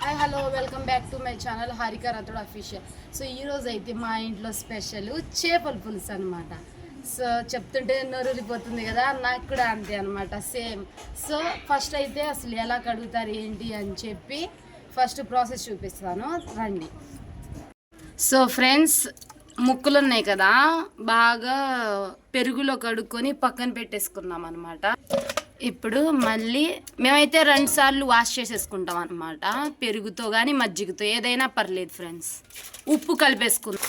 Hi hello welcome back to my channel Harika రథుడు official so ఈరోజు అయితే మా ఇంట్లో స్పెషల్ చేపల పులుసు అనమాట సో చెప్తుంటే నొరులిపోతుంది కదా నాకు కూడా అంతే అనమాట సేమ్ సో ఫస్ట్ అయితే అసలు ఎలా కడుగుతారు ఏంటి అని చెప్పి ఫస్ట్ ప్రాసెస్ చూపిస్తాను. రండి. సో ఫ్రెండ్స్ ముక్కులు ఉన్నాయి కదా బాగా పెరుగులో కడుక్కొని పక్కన పెట్టేసుకున్నాం అనమాట ఇప్పుడు మళ్ళీ మేమైతే రెండు సార్లు వాష్ చేసేసుకుంటాం అనమాట పెరుగుతో కానీ మజ్జిగతో ఏదైనా పర్లేదు ఫ్రెండ్స్. ఉప్పు కలిపేసుకుందాం.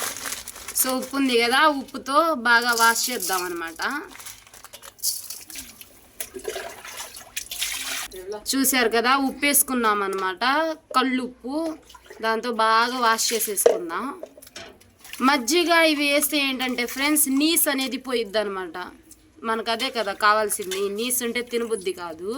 సో ఉప్పు ఉంది కదా ఉప్పుతో బాగా వాష్ చేద్దాం అనమాట చూశారు కదా ఉప్పు వేసుకున్నాం అనమాట కళ్ళు ఉప్పు దాంతో బాగా వాష్ చేసేసుకుందాం. మజ్జిగ ఇవి వేస్తే ఏంటంటే ఫ్రెండ్స్ నీస్ అనేది పోయిద్ది అనమాట మనకు అదే కదా కావాల్సింది. నీస్ ఉంటే తినబుద్ధి కాదు.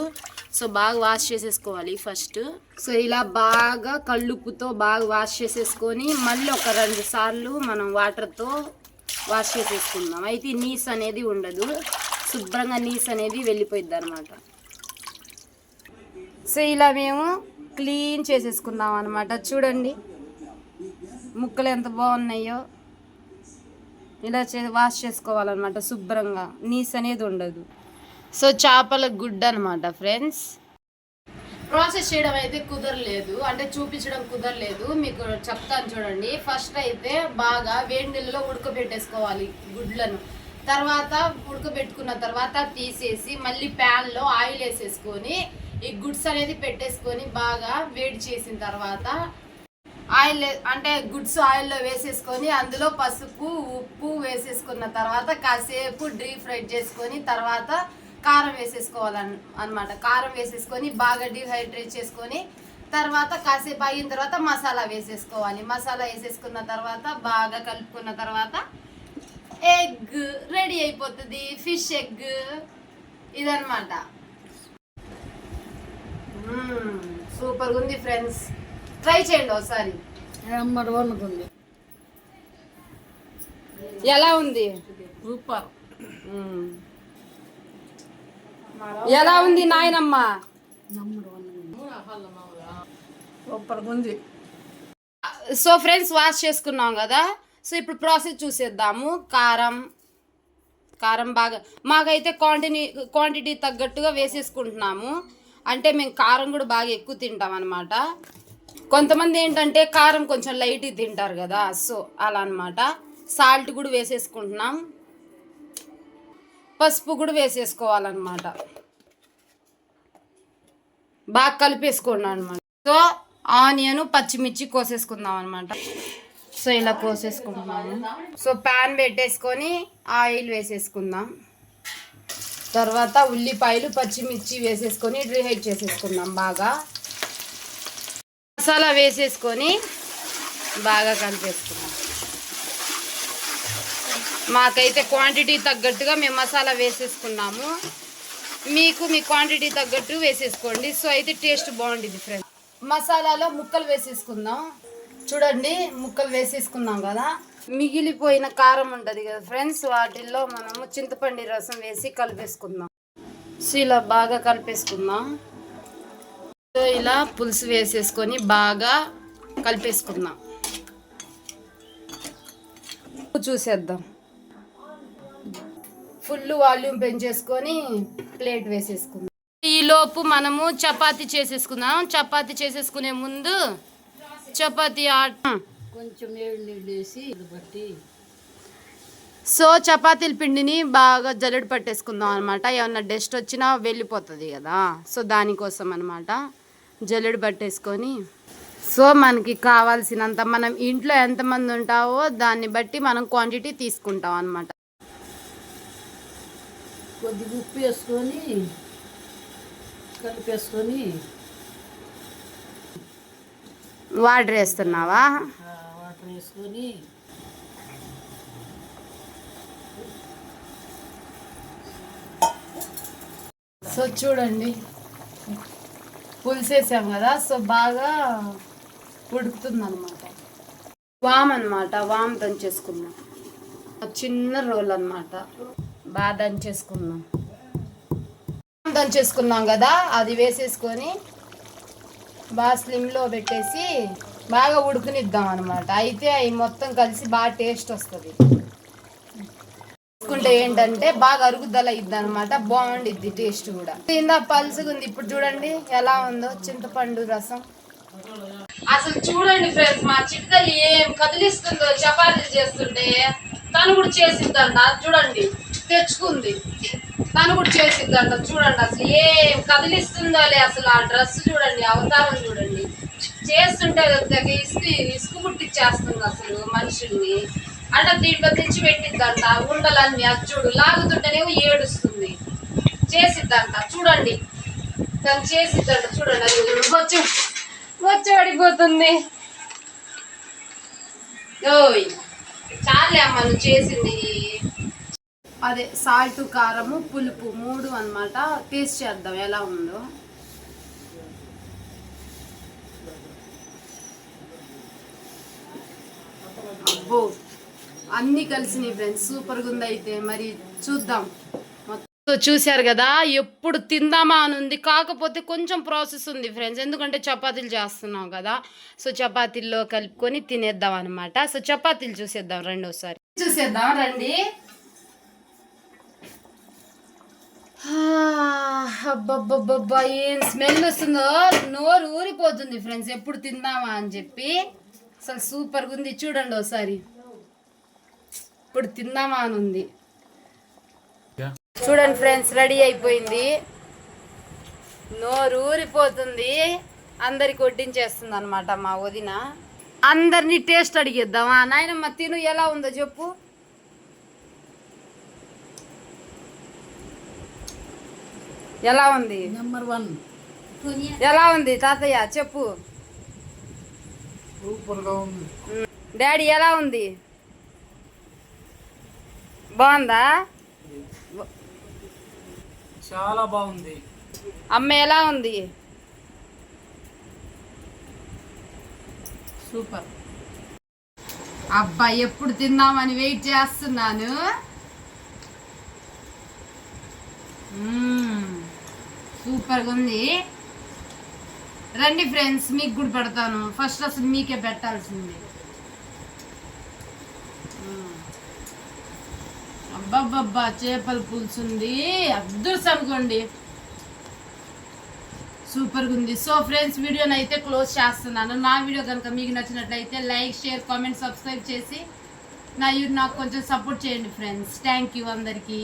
సో బాగా వాష్ చేసేసుకోవాలి ఫస్ట్. సో ఇలా బాగా కళ్ళుప్పుతో బాగా వాష్ చేసేసుకొని మళ్ళీ ఒక రెండు సార్లు మనం వాటర్తో వాష్ చేసేసుకుందాం. అయితే నీస్ అనేది ఉండదు. శుభ్రంగా నీస్ అనేది వెళ్ళిపోయిద్ది అనమాట సో ఇలా మేము క్లీన్ చేసేసుకుందాం అనమాట చూడండి. ముక్కలు ఎంత బాగున్నాయో. ఇలా చే వాష్ చేసుకోవాలన్నమాట శుభ్రంగా. నీస్ అనేది ఉండదు. సో చేపల గుడ్డ అనమాట ఫ్రెండ్స్ ప్రాసెస్ చేయడం అయితే కుదరలేదు. అంటే చూపించడం కుదరలేదు. మీకు చెప్తాను చూడండి. ఫస్ట్ అయితే బాగా వేడి నీళ్ళలో ఉడకబెట్టేసుకోవాలి గుడ్లను. తర్వాత ఉడకబెట్టుకున్న తర్వాత తీసేసి మళ్ళీ ప్యాన్లో ఆయిల్ వేసేసుకొని ఈ గుడ్స్ అనేది పెట్టేసుకొని బాగా వేడి చేసిన తర్వాత ఆయిల్ అంటే గుడ్స్ ఆయిల్లో వేసేసుకొని అందులో పసుపు ఉప్పు వేసేసుకున్న తర్వాత కాసేపు డీప్ ఫ్రై చేసుకొని తర్వాత కారం వేసేసుకోవాలన్ అనమాట కారం వేసేసుకొని బాగా డీహైడ్రేట్ చేసుకొని తర్వాత కాసేపు అయిన తర్వాత మసాలా వేసేసుకోవాలి. మసాలా వేసేసుకున్న తర్వాత బాగా కలుపుకున్న తర్వాత ఎగ్ రెడీ అయిపోతుంది. ఫిష్ ఎగ్ ఇదనమాట సూపర్గా ఉంది ఫ్రెండ్స్. ట్రై చేయండి ఒకసారి. నెంబర్ వన్ ఉంది ఎలా ఉంది? సూపర్. ఎలా ఉంది నాయనమ్మ? నెంబర్ వన్ సూపర్ ఉంది సో ఫ్రెండ్స్ వాష్ చేసుకున్నాం కదా. సో ఇప్పుడు ప్రాసెస్ చూసేద్దాము. కారం కారం బాగా మాకైతే క్వాంటిటీ క్వాంటిటీ తగ్గట్టుగా వేసేసుకుంటున్నాము. అంటే మేము కారం కూడా బాగా ఎక్కువ తింటాం అనమాట కొంతమంది ఏంటంటే కారం కొంచెం లైట్ తింటారు కదా సో అలా అనమాట సాల్ట్ కూడా వేసేసుకుంటున్నాం. పసుపు కూడా వేసేసుకోవాలన్నమాట బాగా కలిపేసుకున్నాం అనమాట సో ఆనియన్ పచ్చిమిర్చి కోసేసుకుందాం అనమాట సో ఇలా కోసేసుకుంటున్నాము సో ప్యాన్ పెట్టేసుకొని ఆయిల్ వేసేసుకుందాం. తర్వాత ఉల్లిపాయలు పచ్చిమిర్చి వేసేసుకొని డ్రీహైట్ చేసేసుకుందాం బాగా. మసాలా వేసేసుకొని బాగా కలిపేసుకున్నాం మాకైతే క్వాంటిటీ తగ్గట్టుగా మేము మసాలా వేసేసుకున్నాము. మీకు మీ క్వాంటిటీ తగ్గట్టు వేసేసుకోండి. సో అయితే టేస్ట్ బాగుంటుంది ఫ్రెండ్స్ మసాలాలో ముక్కలు వేసేసుకుందాం. చూడండి ముక్కలు వేసేసుకున్నాం కదా. మిగిలిపోయిన కారం ఉంటుంది కదా ఫ్రెండ్స్ వాటిల్లో మనము చింతపండు రసం వేసి కలిపేసుకుందాం. సో ఇలా బాగా కలిపేసుకుందాం. ఇలా పులుసు వేసేసుకొని బాగా కలిపేసుకుందాం. చూసేద్దాం. ఫుల్ వాల్యూమ్ పెంచేసుకొని ప్లేట్ వేసేసుకుందాం. ఈ లోపు మనము చపాతీ చేసేసుకుందాం. చపాతీ చేసేసుకునే ముందు చపాతీ ఆట కొంచెం వేసి బట్టి సో చపాతీల పిండిని బాగా జల్లెడ పట్టేసుకుందాం అనమాట ఏమన్నా డస్ట్ వచ్చినా వెళ్ళిపోతుంది కదా. సో దానికోసం అనమాట జల్లెడ పట్టేసుకొని సో మనకి కావాల్సినంత మనం ఇంట్లో ఎంతమంది ఉంటావో దాన్ని బట్టి మనం క్వాంటిటీ తీసుకుంటాం అనమాట కొద్దిగా ఉప్పు వేసుకొని కలిపేసుకొని వాటర్ వేస్తున్నావా? వాటర్ వేసుకొని. సో చూడండి. పులిసేసాం కదా సో బాగా ఉడుకుతుంది అనమాట వామ్ అనమాట వామ్ దంచేసుకున్నాం చిన్న రోల్ అనమాట బాగా దంచేసుకున్నాం దంచేసుకున్నాం కదా అది వేసేసుకొని బాగా స్లిమ్లో పెట్టేసి బాగా ఉడుకునిద్దాం అనమాట అయితే అవి మొత్తం కలిసి బాగా టేస్ట్ వస్తుంది. వేసుకుంటే ఏంటంటే బాగా అరుగుదల ఇద్ది అనమాట బాగుండిద్ది టేస్ట్ కూడా. కింద పలుసుకుంది ఇప్పుడు చూడండి ఎలా ఉందో చింతపండు రసం. అసలు చూడండి ఫ్రెండ్స్ మా చిట్కలు ఏం కదిలిస్తుందో చపాతీలు చేస్తుంటే తను కూడా చేసిద్దంట చూడండి తెచ్చుకుంది. తను కూడా చేసిద్దంట చూడండి అసలు ఏం కదిలిస్తుందోలే అసలు ఆ డ్రెస్ చూడండి అవతారం చూడండి. చేస్తుంటే ఇసుకు ఇసుకు పుట్టిచ్చేస్తుంది అసలు మనుషుల్ని అంటే దీంట్లో తెచ్చి పెట్టిద్దంట. ఉండలన్నీ అది చూడు లాగుతుంటేనేమో ఏడుస్తుంది. చేసిద్దంట. చూడండి. తను చేసిద్దంట. చూడండి అది వచ్చి వచ్చి పడిపోతుంది. ఓయ్ చాలే అమ్మ నువ్వు చేసింది. అదే సాల్ట్ కారము పులుపు మూడు అన్నమాట. టేస్ట్ చేద్దాం ఎలా ఉందో అబ్బో అన్నీ కలిసినాయి ఫ్రెండ్స్ సూపర్గా ఉంది అయితే మరి చూద్దాం. మొత్తం చూశారు కదా ఎప్పుడు తిందామా అని ఉంది. కాకపోతే కొంచెం ప్రాసెస్ ఉంది ఫ్రెండ్స్ ఎందుకంటే చపాతీలు చేస్తున్నాం కదా సో చపాతీల్లో కలుపుకొని తినేద్దాం అనమాట సో చపాతీలు చూసేద్దాం రెండోసారి. చూసేద్దాం రండి. అబ్బబ్బబ్బబ్బా ఏం స్మెల్ వస్తుందో? నోరు ఊరిపోతుంది ఫ్రెండ్స్ ఎప్పుడు తిందామా అని చెప్పి. అసలు సూపర్గా ఉంది. చూడండి ఒకసారి. ఇప్పుడు తిందామా అని ఉంది. చూడండి ఫ్రెండ్స్ రెడీ అయిపోయింది. నోరు ఊరిపోతుంది. అందరికి వడ్డించేస్తుంది అనమాట మా వదిన. అందరినీ టేస్ట్ అడిగిద్దామా? నాయనమ్మ తిను ఎలా ఉందో చెప్పు. ఎలా ఉంది? నెంబర్ వన్ ఎలా ఉంది తాతయ్య? చెప్పు. డాడీ ఎలా ఉంది? బాగుందా? చాలా బాగుంది. అమ్మ ఎలా ఉంది? సూపర్. అబ్బా ఎప్పుడు తిందామని వెయిట్ చేస్తున్నాను. సూపర్గా ఉంది. రండి ఫ్రెండ్స్ మీకు కూడా పెడతాను. ఫస్ట్ అసలు మీకే పెట్టాల్సింది. అబ్బబ్బబ్బా చేపల పులుసు ఉంది. అద్దుర్స్ అనుకోండి. సూపర్గా ఉంది. సో ఫ్రెండ్స్ వీడియోని అయితే క్లోజ్ చేస్తున్నాను. నా వీడియో కనుక మీకు నచ్చినట్లయితే లైక్ షేర్ కామెంట్ సబ్స్క్రైబ్ చేసి నా నాకు కొంచెం సపోర్ట్ చేయండి ఫ్రెండ్స్ థ్యాంక్ యూ అందరికీ.